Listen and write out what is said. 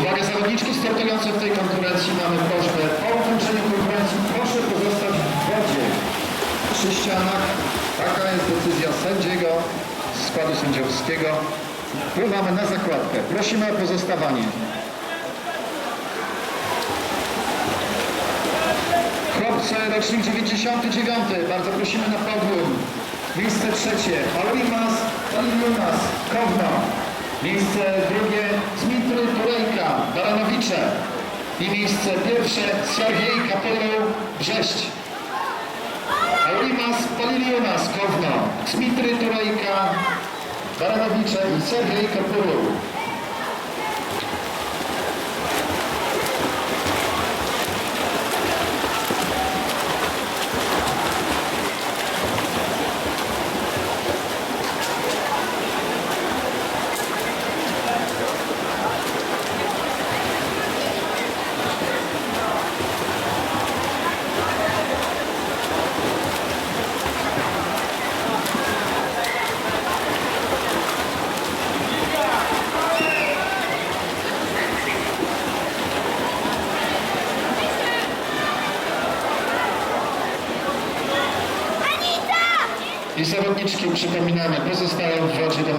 Uwaga, zawodniczki startujące w tej konkurencji mamy prośbę o ukończenie konkurencji. Proszę pozostać w wodzie przy ścianach. Taka jest decyzja sędziego składu sędziowskiego. Pływamy na zakładkę. Prosimy o pozostawanie. Chłopcy, rocznik 99. Bardzo prosimy na podium. Miejsce trzecie. Alwimas, Alwimas, Kowno. Miejsce drugie Dmitry Turejka, Baranowicze. I miejsce pierwsze Sergiej Kaporow, Brześć. Alwimas, Paliliunas, Kowno. Dmitry Turejka, Baranowicze i Sergiej Kaporow. I zawodniczki, przypominamy, pozostają w wodzie do